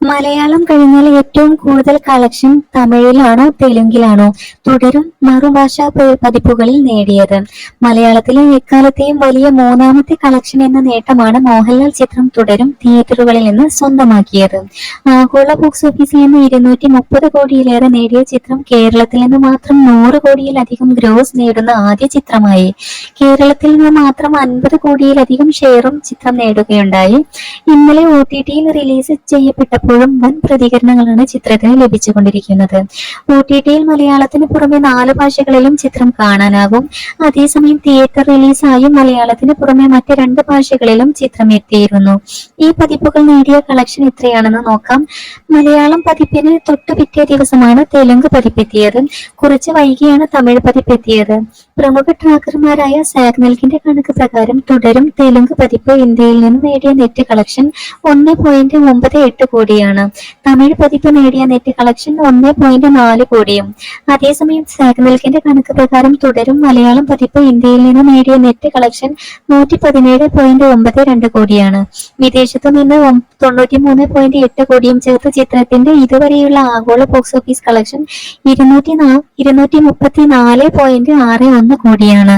മലയാളം കഴിഞ്ഞാൽ ഏറ്റവും കൂടുതൽ കളക്ഷൻ തമിഴിലാണോ തെലുങ്കിലാണോ. തുടരും മറുഭാഷാ പതിപ്പുകളിൽ നേടിയത്. മലയാളത്തിലെ എക്കാലത്തെയും വലിയ മൂന്നാമത്തെ കളക്ഷൻ എന്ന നേട്ടമാണ് മോഹൻലാൽ ചിത്രം തുടരും തിയേറ്ററുകളിൽ നിന്ന് സ്വന്തമാക്കിയത്. ആഗോള ബോക്സ് ഓഫീസിൽ നിന്ന് ഇരുന്നൂറ്റി മുപ്പത് കോടിയിലേറെ നേടിയ ചിത്രം കേരളത്തിൽ നിന്ന് മാത്രം നൂറ് കോടിയിലധികം ഗ്രോസ് നേടുന്ന ആദ്യ ചിത്രമായി. കേരളത്തിൽ നിന്ന് മാത്രം അൻപത് കോടിയിലധികം ഷെയറും ചിത്രം നേടുകയുണ്ടായി. ഇന്നലെ ഒ ടി ടിയിൽ റിലീസ് ചെയ്യപ്പെട്ടപ്പോഴും വൻ പ്രതികരണങ്ങളാണ് ചിത്രത്തിന് ലഭിച്ചുകൊണ്ടിരിക്കുന്നത്. ഒ ടി ടിയിൽ മലയാളത്തിന് പുറമെ നാല് ഭാഷകളിലും ചിത്രം കാണാനാകും. അതേസമയം തിയേറ്റർ റിലീസായും മലയാളത്തിന് പുറമെ മറ്റ് രണ്ട് ഭാഷകളിലും ചിത്രം എത്തിയിരുന്നു. ഈ പതിപ്പുകൾ നേടിയ കളക്ഷൻ എത്രയാണെന്ന് നോക്കാം. മലയാളം പതിപ്പിന് തൊട്ടു പിറ്റേ ദിവസമാണ് തെലുങ്ക് പതിപ്പെത്തിയത്. കുറച്ച് വൈകിയാണ് തമിഴ് പതിപ്പെത്തിയത്. പ്രമുഖ ട്രാക്കർമാരായ സാഗ്നൽക്കിന്റെ കണക്ക് പ്രകാരം തുടരും തെലുങ്ക് പതിപ്പ് ഇന്ത്യയിൽ നിന്ന് നേടിയ നെറ്റ് കളക്ഷൻ ഒന്ന് പോയിന്റ് ഒമ്പത് എട്ട് കോടിയാണ്. തമിഴ് പതിപ്പ് നേടിയ നെറ്റ് കളക്ഷൻ ഒന്ന് പോയിന്റ് നാല് കോടിയും. അതേസമയം സാഗ്നൽക്കിന്റെ കണക്ക് പ്രകാരം തുടരും മലയാളം പതിപ്പ് ഇന്ത്യയിൽ നിന്ന് നേടിയ നെറ്റ് കളക്ഷൻ നൂറ്റി പതിനേഴ് പോയിന്റ് ഒമ്പത് രണ്ട് കോടിയാണ്. വിദേശത്തു നിന്ന് തൊണ്ണൂറ്റി മൂന്ന് പോയിന്റ് എട്ട് കോടിയും ചേർത്ത് ചിത്രത്തിന്റെ ഇതുവരെയുള്ള ആഗോള ബോക്സ് ഓഫീസ് കളക്ഷൻ ഇരുന്നൂറ്റി ഇരുന്നൂറ്റി മുപ്പത്തി നാല് പോയിന്റ് ആറ് ഒന്ന് കോടിയാണ്.